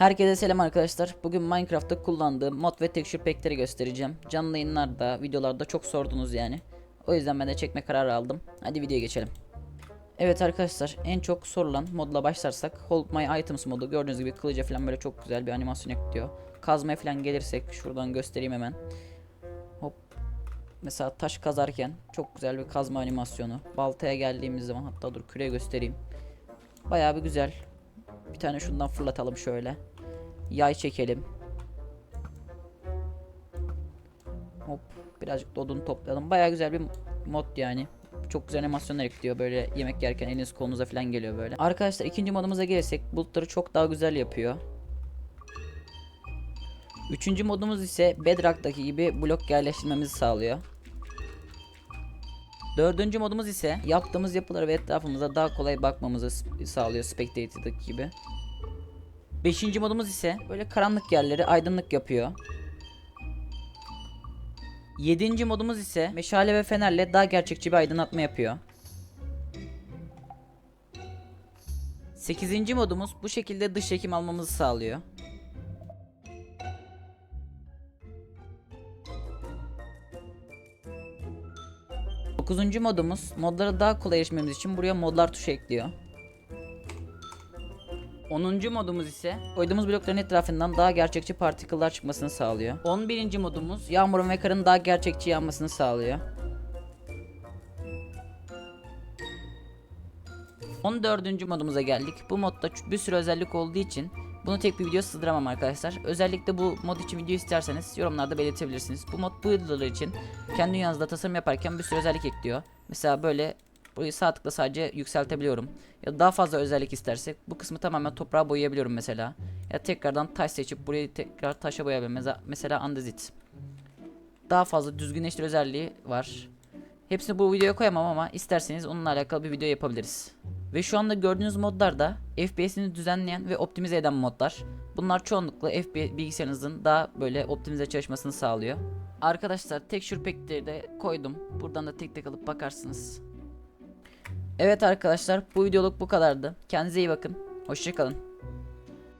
Herkese selam arkadaşlar. Bugün Minecraft'ta kullandığım mod ve texture pack'leri göstereceğim. Canlı yayınlarda, videolarda çok sordunuz yani. O yüzden ben de çekme kararı aldım. Hadi videoya geçelim. Evet arkadaşlar en çok sorulan modla başlarsak Hold My Items modu gördüğünüz gibi kılıca falan böyle çok güzel bir animasyon ekliyor. Kazmaya falan gelirsek şuradan göstereyim hemen. Hop. Mesela taş kazarken çok güzel bir kazma animasyonu. Baltaya geldiğimiz zaman hatta dur küre göstereyim. Bayağı bir güzel. Bir tane şundan fırlatalım şöyle. Yay çekelim. Hop birazcık odun toplayalım. Bayağı güzel bir mod yani. Çok güzel animasyonlar ekliyor böyle yemek yerken eliniz kolunuza falan geliyor böyle. Arkadaşlar ikinci modumuza gelirsek bulutları çok daha güzel yapıyor. Üçüncü modumuz ise Bedrock'taki gibi blok yerleştirmemizi sağlıyor. Dördüncü modumuz ise yaptığımız yapılara ve etrafımıza daha kolay bakmamızı sağlıyor Spectator'daki gibi. Beşinci modumuz ise böyle karanlık yerleri aydınlık yapıyor. Yedinci modumuz ise meşale ve fenerle daha gerçekçi bir aydınlatma yapıyor. Sekizinci modumuz bu şekilde dış çekim almamızı sağlıyor. Dokuzuncu modumuz modlara daha kolay erişmemiz için buraya modlar tuşu ekliyor. 10. modumuz ise koyduğumuz blokların etrafından daha gerçekçi partiküller çıkmasını sağlıyor. 11. modumuz yağmurun ve karın daha gerçekçi yağmasını sağlıyor. 14. modumuza geldik. Bu modda bir sürü özellik olduğu için bunu tek bir video sığdıramam arkadaşlar. Özellikle bu mod için video isterseniz yorumlarda belirtebilirsiniz. Bu mod bu videolar için kendi dünyanızda tasarım yaparken bir sürü özellik ekliyor. Mesela böyle burayı sağ tıkla sadece yükseltebiliyorum. Ya da daha fazla özellik istersek bu kısmı tamamen toprağa boyayabiliyorum mesela. Ya tekrardan taş seçip burayı tekrar taşa boyayabilirim. Mesela, mesela andezit. Daha fazla düzgünleştir özelliği var. Hepsini bu videoya koyamam ama isterseniz onunla alakalı bir video yapabiliriz. Ve şu anda gördüğünüz modlar da FPS'ini düzenleyen ve optimize eden modlar. Bunlar çoğunlukla FPS bilgisayarınızın daha böyle optimize çalışmasını sağlıyor. Arkadaşlar texture pack'leri de koydum. Buradan da tek tek alıp bakarsınız. Evet arkadaşlar bu videoluk bu kadardı. Kendinize iyi bakın. Hoşçakalın.